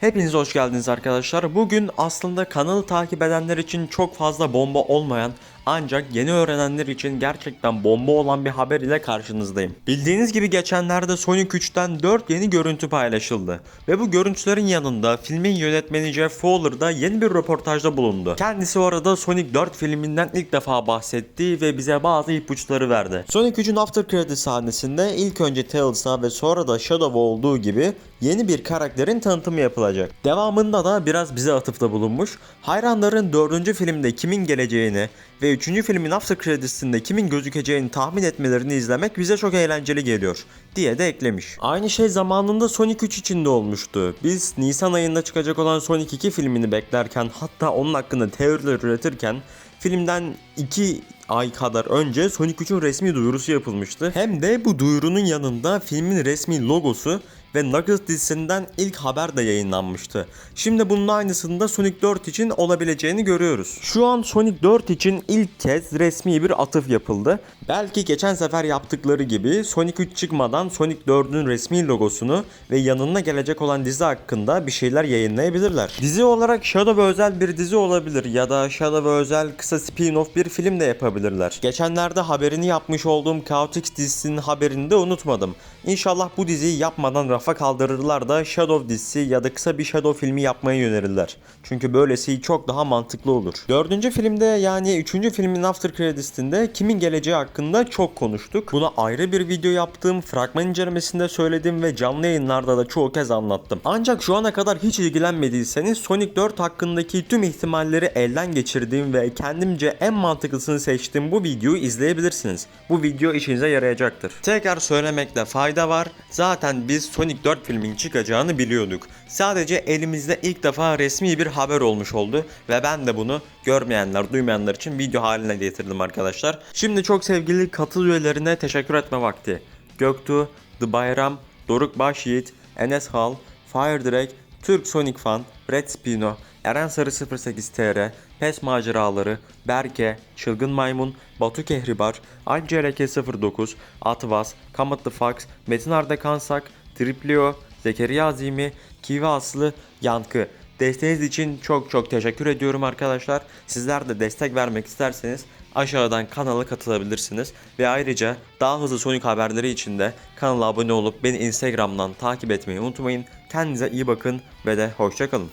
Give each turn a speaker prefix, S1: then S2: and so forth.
S1: Hepiniz hoş geldiniz arkadaşlar. Bugün aslında kanalı takip edenler için çok fazla bomba olmayan ancak yeni öğrenenler için gerçekten bomba olan bir haber ile karşınızdayım. Bildiğiniz gibi geçenlerde Sonic 3'ten 4 yeni görüntü paylaşıldı. Ve bu görüntülerin yanında filmin yönetmeni Jeff Fowler da yeni bir röportajda bulundu. Kendisi orada Sonic 4 filminden ilk defa bahsetti ve bize bazı ipuçları verdi. Sonic 3'ün after credit sahnesinde ilk önce Tails'a ve sonra da Shadow'a olduğu gibi yeni bir karakterin tanıtımı yapılacak. Devamında da biraz bize atıfta bulunmuş. Hayranların 4. filmde kimin geleceğini ve 3. filmin after credits'inde kimin gözükeceğini tahmin etmelerini izlemek bize çok eğlenceli geliyor diye de eklemiş. Aynı şey zamanında Sonic 3 için de olmuştu. Biz Nisan ayında çıkacak olan Sonic 2 filmini beklerken hatta onun hakkında teoriler üretirken filmden 2 ay kadar önce Sonic 3'ün resmi duyurusu yapılmıştı. Hem de bu duyurunun yanında filmin resmi logosu ve Knuckles dizisinden ilk haber de yayınlanmıştı. Şimdi bunun aynısını da Sonic 4 için olabileceğini görüyoruz. Şu an Sonic 4 için ilk kez resmi bir atıf yapıldı. Belki geçen sefer yaptıkları gibi Sonic 3 çıkmadan Sonic 4'ün resmi logosunu ve yanına gelecek olan dizi hakkında bir şeyler yayınlayabilirler. Dizi olarak Shadow'a özel bir dizi olabilir ya da Shadow'a özel kısa spin-off bir film de yapabilirler. Geçenlerde haberini yapmış olduğum Chaotix dizisinin haberini de unutmadım. İnşallah bu diziyi yapmadan rafa kaldırırlar da Shadow dizisi ya da kısa bir Shadow filmi yapmaya yönelirler. Çünkü böylesi çok daha mantıklı olur. Dördüncü filmde yani üçüncü filmin after credits'inde kimin geleceği hakkında çok konuştuk. Buna ayrı bir video yaptım, fragman incelemesinde söyledim ve canlı yayınlarda da çoğu kez anlattım. Ancak şu ana kadar hiç ilgilenmediyseniz Sonic 4 hakkındaki tüm ihtimalleri elden geçirdiğim ve kendimce en mantıklısını seçtiğim bu videoyu izleyebilirsiniz. Bu video işinize yarayacaktır. Tekrar söylemekte fayda var. Zaten biz Sonic 4 filmin çıkacağını biliyorduk. Sadece elimizde ilk defa resmi bir haber olmuş oldu ve ben de bunu görmeyenler, duymayanlar için video haline getirdim arkadaşlar. Şimdi çok sevgili katıl üyelerine teşekkür etme vakti. Göktuğ, The Bayram, Doruk Başyiğit, Enes Hal, Fire Direct, Türk Sonic Fan, Red Spino, Eren Sarı 08 TR, PES Maceraları, Berke, Çılgın Maymun, Batu Kehribar, Alp CRK 09, Atvas, Kamatlı Fax, Metin Arda Kansak, Triplio, Zekeriya Azimi, Kivi Aslı, Yankı. Desteğiniz için çok çok teşekkür ediyorum arkadaşlar. Sizler de destek vermek isterseniz aşağıdan kanala katılabilirsiniz. Ve ayrıca daha hızlı Sonic haberleri için de kanala abone olup beni Instagram'dan takip etmeyi unutmayın. Kendinize iyi bakın ve de hoşçakalın.